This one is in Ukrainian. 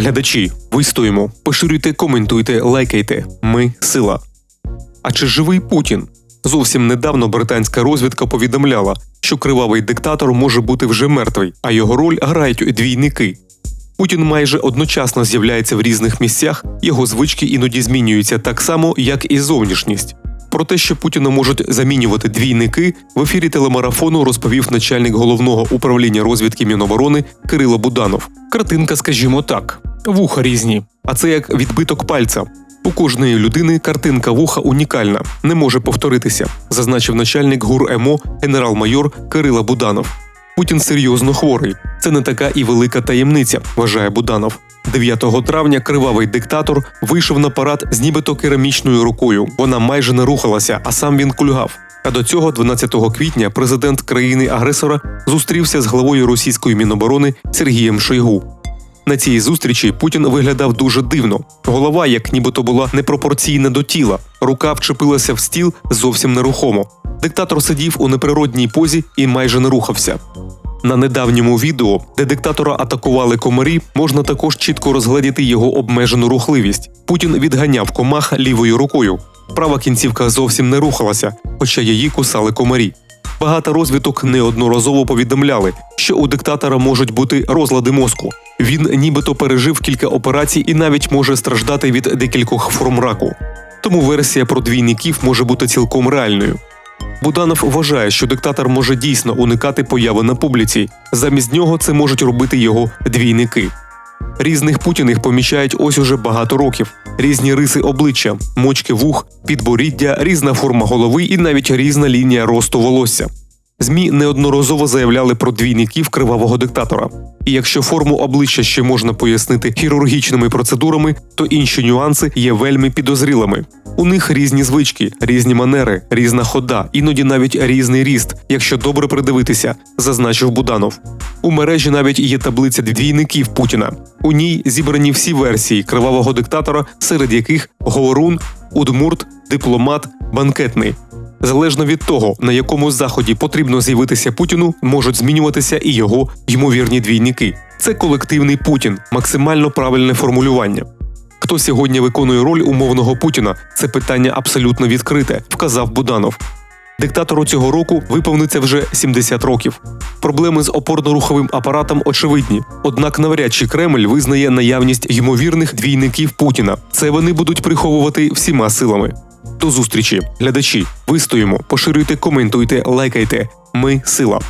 Глядачі, вистоїмо, поширюйте, коментуйте, лайкайте. Ми сила. А чи живий Путін? Зовсім недавно британська розвідка повідомляла, що кривавий диктатор може бути вже мертвий, а його роль грають двійники. Путін майже одночасно з'являється в різних місцях, його звички іноді змінюються так само, як і зовнішність. Про те, що Путіна можуть замінювати двійники, в ефірі телемарафону розповів начальник головного управління розвідки Міноборони Кирило Буданов. Картинка, скажімо так, вуха різні, а це як відбиток пальця. У кожної людини картинка вуха унікальна, не може повторитися, зазначив начальник ГУР МО генерал-майор Кирило Буданов. Путін серйозно хворий. Це не така і велика таємниця, вважає Буданов. 9 травня кривавий диктатор вийшов на парад з нібито керамічною рукою. Вона майже не рухалася, а сам він кульгав. А до цього, 12 квітня, президент країни-агресора зустрівся з главою російської міноборони Сергієм Шойгу. На цій зустрічі Путін виглядав дуже дивно. Голова, як нібито була непропорційна до тіла, рука вчепилася в стіл зовсім нерухомо. Диктатор сидів у неприродній позі і майже не рухався. На недавньому відео, де диктатора атакували комарі, можна також чітко розгледіти його обмежену рухливість. Путін відганяв комах лівою рукою. Права кінцівка зовсім не рухалася, хоча її кусали комарі. Багато розвиток неодноразово повідомляли, що у диктатора можуть бути розлади мозку. Він нібито пережив кілька операцій і навіть може страждати від декількох форм раку. Тому версія про двійників може бути цілком реальною. Буданов вважає, що диктатор може дійсно уникати появи на публіці. Замість нього це можуть робити його двійники. Різних путіних помічають ось уже багато років. Різні риси обличчя, мочки вух, підборіддя, різна форма голови і навіть різна лінія росту волосся. ЗМІ неодноразово заявляли про двійників кривавого диктатора. І якщо форму обличчя ще можна пояснити хірургічними процедурами, то інші нюанси є вельми підозрілими. У них різні звички, різні манери, різна хода, іноді навіть різний ріст, якщо добре придивитися, зазначив Буданов. У мережі навіть є таблиця двійників Путіна. У ній зібрані всі версії кривавого диктатора, серед яких говорун, удмурт, дипломат, банкетний. Залежно від того, на якому заході потрібно з'явитися Путіну, можуть змінюватися і його ймовірні двійники. Це колективний Путін, максимально правильне формулювання. Хто сьогодні виконує роль умовного Путіна? Це питання абсолютно відкрите, вказав Буданов. Диктатору цього року виповниться вже 70 років. Проблеми з опорно-руховим апаратом очевидні. Однак навряд чи Кремль визнає наявність ймовірних двійників Путіна. Це вони будуть приховувати всіма силами. До зустрічі, глядачі. Вистоїмо, поширюйте, коментуйте, лайкайте. Ми сила.